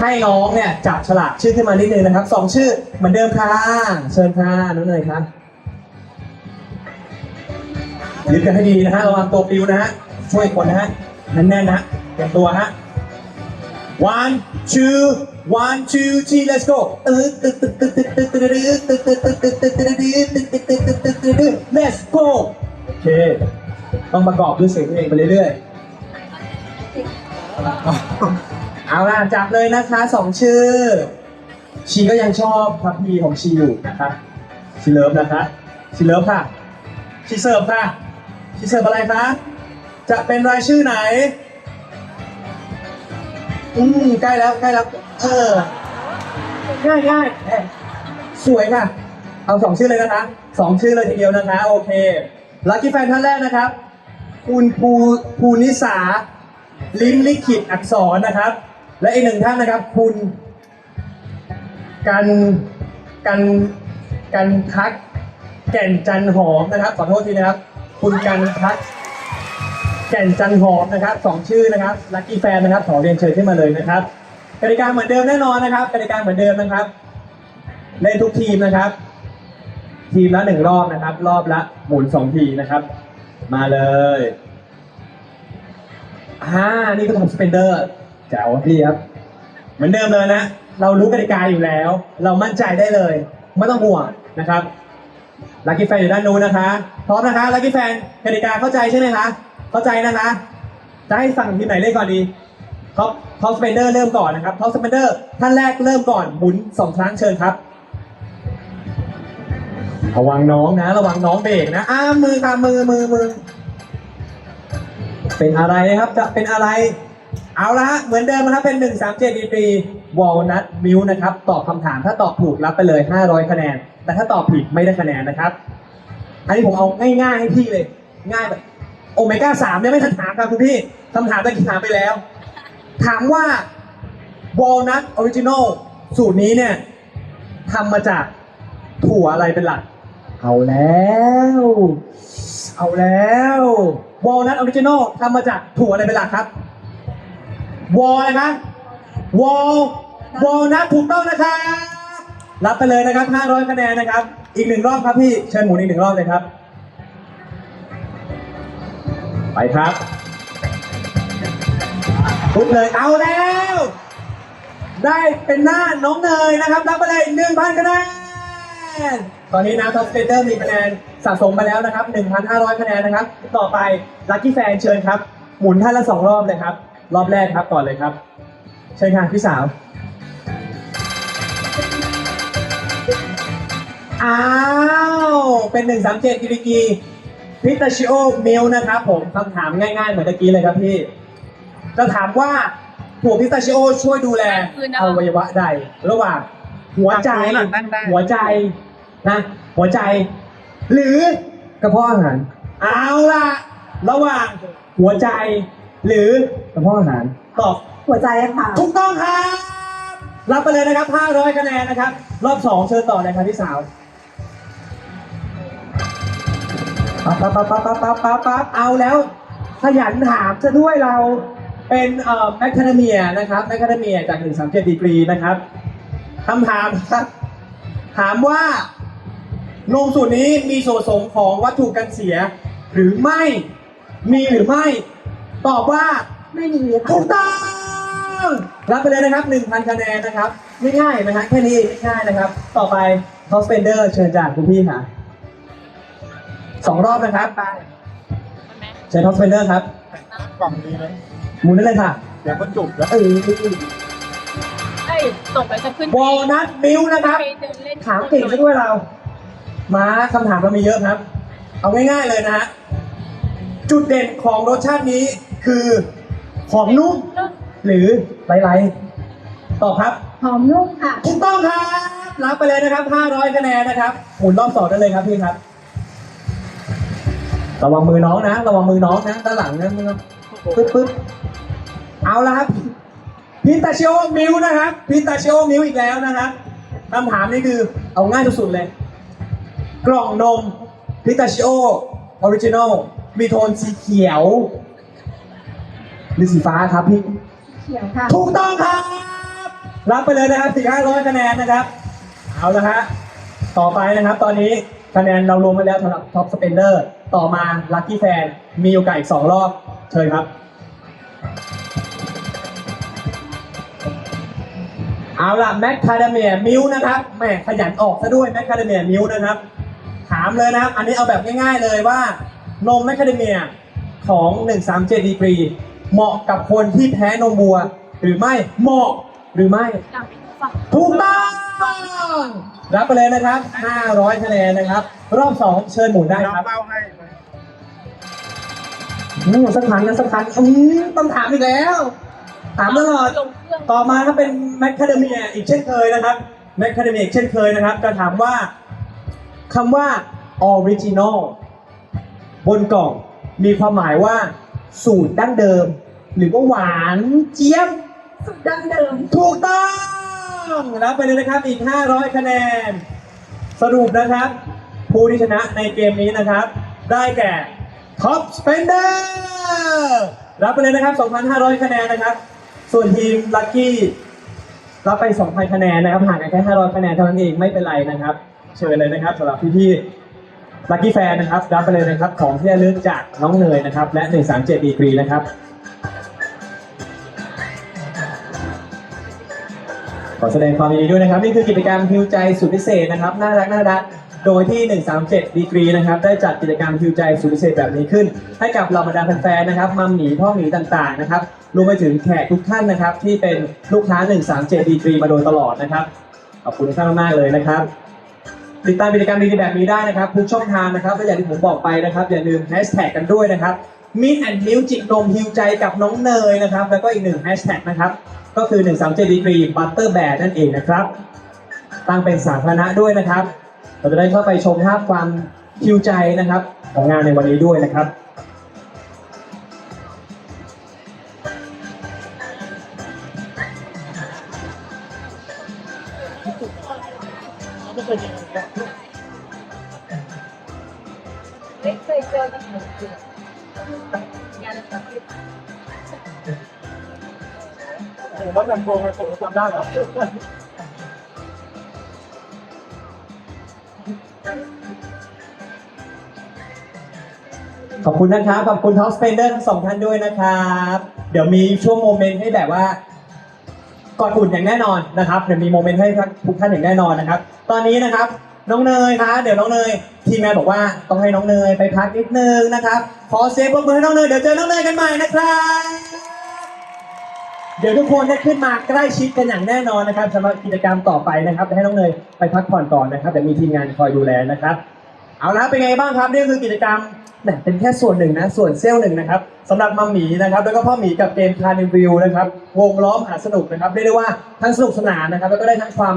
ให้น้องเนี่ยจับฉลากชื่อขึ้นมานิดนึงนะครับสองชื่อเหมือนเดิมค่ะเชิญค่ะน้องเนยครับยึดกันให้ดีนะฮะระวังตัวปิวนะฮะช่วยคนนะฮะแน่นๆนะเตรียมตัวฮะ one two one two three let's go let's go โอเค ต้องประกอบด้วยเสียงเพลงไปเรื่อยๆ เอาล่ะจับเลยนะคะสองชื่อ ชีก็ยังชอบพับพีของชีอยู่นะคะชีเลิฟนะคะชีเลิฟค่ะชีเสิร์ฟค่ะชีเสิร์ฟอะไรคะจะเป็นรายชื่อไหน อืมใกล้แล้วใกล้แล้ว เออง่ายง่ายสวยค่ะ เอาสองชื่อเลยนะคะสองชื่อเลยทีเดียวนะคะ โอเคลัคกี้แฟนท่านแรกนะครับ คุณภูภูนิสาลิ้มลิขิตอักษรนะครับ และอีกหนึ่งท่านนะครับ คุณกันกันกันทักแก่นจันหอมนะครับขอโทษทีนะครับ คุณกันทักแก่นจันหอมนะครับสองชื่อนะครับลัคกี้แฟนนะครับขอเรียนเชิญขึ้นมาเลยนะครับกติกาเหมือนเดิมแน่นอนนะครับกติกาเหมือนเดิมนะครับ เล่นทุกทีมนะครับ ทีมละหนึ่งรอบนะครับ รอบละหมุนสองทีนะครับ มาเลยอ่านี่ก็ทำสเปนเดอร์ จ๋วพี่ครับ เหมือนเดิมเลยนะ เรารู้กติกาอยู่แล้ว เรามั่นใจได้เลย ไม่ต้องห่วงนะครับลักกี้แฟนอยู่ด้านนู้นนะคะ พร้อมนะคะลักกี้แฟนกติกาเข้าใจใช่ไหมคะ เข้าใจนะคะ จะให้สั่งทีไหนเล่นก่อนดีท็อปท็อปสเปนเดอร์เริ่มก่อนนะครับท็อปสเปนเดอร์ท่านแรกเริ่มก่อนหมุนสองครั้งเชิญครับระวังน้องนะ ระวังน้องเบรกนะอ้ามือค่ะมือมือมือเป็นอะไรครับจะเป็นอะไร เอาละฮะเหมือนเดิมนะครับเป็น 137ดีกรีวอลนัทมิวนะครับตอบคำถามถ้าตอบถูกรับไปเลย 500 คะแนน แต่ถ้าตอบผิดไม่ได้คะแนนนะครับ อันนี้ผมเอาง่ายๆให้พี่เลย ง่ายแบบโอเมก้าสามเนี่ยไม่ทันถามครับคุณพี่คำถามตะกี้ถามไปแล้ว ถามว่าวอลนัทออริจินอลสูตรนี้เนี่ยทำมาจากถั่วอะไรเป็นหลัก เอาแล้ว เอาแล้ววอลนัทออริจินอลทำมาจากถั่วอะไรเป็นหลักครับ วอลอะไรครับวอลวอลนัทถูกต้องนะครับรับไปเลยนะครับ 500 คะแนนนะครับ อีกหนึ่งรอบครับพี่เชิญหมุนอีกหนึ่งรอบเลยครับ ไปครับพุดเลยเอาแล้ว ได้เป็นหน้าน้องเนยนะครับรับไปเลยหนึ่งพันคะแนนตอนนี้นะท็อปสเตเตอร์มีคะแนนสะสมไปแล้วนะครับ 1,500 คะแนนนะครับ ต่อไปลัคกี้แฟนเชิญครับ หมุนท่านละสองรอบเลยครับ รอบแรกครับก่อนเลยครับ เชิญค่ะพี่สาว อ้าว เป็น 137กิริกีพิตาชิโอมิลนะครับผมคำถามง่ายๆ เหมือนตะกี้เลยครับพี่ จะถามว่าถั่วพิสตาชิโอช่วยดูแลอวัยวะใด ระหว่างหัวใจนั่งได้หัวใจนะหัวใจ หรือกระเพาะอาหารเอาล่ะ ระหว่างหัวใจ หรือกระเพาะอาหาร ตอบหัวใจอะค่ะ ถูกต้องครับ รับไปเลยนะครับ 500 คะแนนนะครับ รอบสองเชิญต่อเลยครับพี่สาวปั๊บปั๊บปั๊บปั๊บปั๊บปั๊บปั๊บเอาแล้ว ขยันถามจะด้วยเราเป็นเอ่อแมคคาเดเมียนะครับแมคคาเดเมียจาก 137ดีกรีนะครับคำถามครับถามว่าโนมสูตรนี้มีส่วนผสมของวัตถุกันเสีย หรือไม่มีหรือไม่ ตอบว่าไม่มีค่ะถูกต้อง รับไปเลยนะครับ 1,000 คะแนนนะครับไม่ง่ายนะฮะแค่นี้เองไม่ง่ายนะครับ ต่อไปทอสเปนเดอร์เชิญจากคุณพี่ค่ะสองรอบนะครับเชิญทอสเปนเดอร์ครับกล่องนี้เลยหมุนได้เลยค่ะเดี๋ยวก็จุกแล้วเออเอ้ยส่งไปจะขึ้นวอลนัทมิลนะครับไปเดินเล่นถามเก่งซะด้วยเรา มาคำถามเรามีเยอะครับ เอาง่ายๆเลยนะฮะจุดเด่นของรสชาตินี้ คือหอมนุ่มหรือไร้ๆตอบครับ หอมนุ่มค่ะ ถูกต้องครับรับไปเลยนะครับ 500 คะแนนนะครับหมุนรอบสองได้เลยครับพี่ครับ ระวังมือน้องนะ ระวังมือน้องนะด้านหลังนะมือปึ๊บปึ๊บเอาละครับพิตาชิโอมิวนะครับพิตาชิโอมิวอีกแล้วนะครับคำถามนี่คือเอาง่ายสุดๆเลย กล่องนมพิตาชิโอออริจินอลมีโทนสีเขียว หรือสีฟ้าครับพี่ เขียวค่ะ ถูกต้องครับ รับไปเลยนะครับสี่ห้าร้อยคะแนนนะครับ เอาละฮะ ต่อไปนะครับ ตอนนี้คะแนนเรารวมไปแล้วสำหรับท็อปสเปนเดอร์ ต่อมาลัคกี้แฟน มีโอกาสอีกสองรอบ เชิญครับ เอาล่ะแมคคาเดเมียมิวนะครับแหมขยันออกซะด้วยแมคคาเดเมียมิวนะครับ ถามเลยนะครับ อันนี้เอาแบบง่ายๆเลยว่านมแมคคาเดเมียของ 137ดีกรี เหมาะกับคนที่แพ้นมวัว หรือไม่เหมาะหรือไม่ดังฝั่งถูกต้องรับไปเลยนะครับ 500คะแนนนะครับ รอบ2เชิญหมุนได้น้องครับเป้าให้อืมสักครั้งนะสักครั้งอืมต้องถามอีกแล้ว ถามตลอดลงเครื่องต่อมาถ้าเป็นแมคคาเดเมียอีกเช่นเคยนะครับแมคคาเดเมียอีกเช่นเคยนะครับ จะถามว่าคำว่าออริจินอลบนกล่องมีความหมายว่าสูตรดั้งเดิม หรือว่าหวานเจี๊ยบสุดดั้งเดิม ถูกต้องรับไปเลยนะครับอีก 500 คะแนน สรุปนะครับ ผู้ที่ชนะในเกมนี้นะครับ ได้แก่ Top Spender รับไปเลยนะครับ 2,500 คะแนนนะครับ ส่วนทีม Lucky รับไป 2,000 คะแนนนะครับห่างกันแค่ 500 คะแนนเท่านั้นเองไม่เป็นไรนะครับ เชิญเลยนะครับสำหรับพี่ๆ Lucky Fan นะครับ รับไปเลยนะครับของที่ระลึกจากน้องเนยนะครับ และ 137ดีกรีนะครับ ขอแสดงความยินดีด้วยนะครับ นี่คือกิจกรรมฮิวใจสุดพิเศษนะครับน่ารักน่ารักโดยที่ 137 ดีกรีนะครับได้จัดกิจกรรมฮิวใจสุดพิเศษแบบนี้ขึ้น ให้กับเหล่าบรรดาแฟนๆนะครับมัมหมีพ่อหมีต่างๆนะครับรวมไปถึงแขกทุกท่านนะครับ ที่เป็นลูกค้า 137 ดีกรีมาโดยตลอดนะครับขอบคุณท่านมากๆเลยนะครับ ติดตามกิจกรรมดีๆแบบนี้ได้นะครับทุกช่องทางนะครับและอย่างที่ผมบอกไปนะครับอย่าลืมแฮชแท็กกันด้วยนะครับมินแอนด์มิวจิกนมฮิวใจกับน้องเนยนะครับแล้วก็อีกหนึ่งแฮชแท็กนะครับ ก็คือ 137ดีกรีบัตเตอร์แบร์นั่นเองนะครับ ตั้งเป็นสาธารณะด้วยนะครับ เราจะได้เข้าไปชมภาพความฮิวใจนะครับ ของงานในวันนี้ด้วยนะครับไม่เคยเจอกันเหมือนกันงานสังเกต โอ้โหแล้วแบงโกงไงผมจำได้เหรอขอบคุณนะครับ ขอบคุณท็อปสเปนเดอร์ทั้งสองท่านด้วยนะครับ เดี๋ยวมีช่วงโมเมนต์ให้แบบว่าก่อนอุ่นอย่างแน่นอนนะครับ เดี๋ยวมีโมเมนต์ให้ทุกท่านอย่างแน่นอนนะครับ ตอนนี้นะครับน้องเนยคะเดี๋ยวน้องเนยทีมงานบอกว่าต้องให้น้องเนยไปพักนิดนึงนะครับ ขอเซฟปรบมือให้น้องเนยเดี๋ยวเจอน้องเนยกันใหม่นะครับ เดี๋ยวทุกคนได้ขึ้นมาใกล้ชิดกันอย่างแน่นอนนะครับสำหรับกิจกรรมต่อไปนะครับให้น้องเนยไปพักผ่อนก่อนนะครับเดี๋ยวมีทีมงานคอยดูแลนะครับ เอาละเป็นไงบ้างครับนี่คือกิจกรรมแหมเป็นแค่ส่วนหนึ่งนะส่วนเซลล์หนึ่งนะครับสำหรับมัมหมีนะครับ แล้วก็พ่อหมีกับเกมคาร์นิวิวนะครับวงล้อมหาสนุกนะครับเรียกได้ว่าทั้งสนุกสนานนะครับ แล้วก็ได้ทั้งความ